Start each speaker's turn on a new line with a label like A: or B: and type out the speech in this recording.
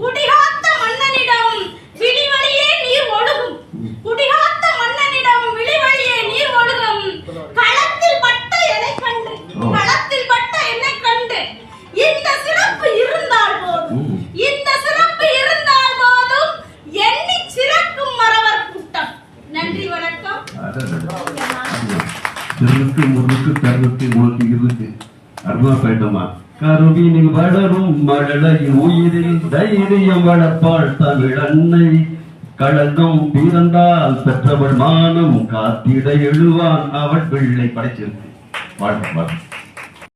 A: குடிகாத்த மன்னனிடம் விழிவழியே நீர் ஒழுகும். குடிகாத்த மன்னனிடம் விழிவழியே நீர் ஒழுகும். களத்தில் பட்ட என்னை கண்டு.
B: ஓ.
A: களத்தில் பட்ட என்னை கண்டு. இந்த சிறப்பு இருந்தால் போதும். இந்த சிறப்பு இருந்தால் போதும். எண்ணி சிறக்கும் மறவர் கூட்டம். நன்றி வணக்கம்.
B: திருவுக்கு முறுக்கு கருவுக்கு முழுக்கு இருக்கு அருமா போயிட்டோமா கருவினில் வளரும் மழலையின் உயிரில் தைரியம் வளர்ப்பாள் தமிழ் அன்னை. களங்கம் பிறந்தால் பெற்றவள் மானம் காத்திட எழுவான் அவள் பிள்ளை. படைச்சிருக்கு வாழ்க்கை வாழ்க்கை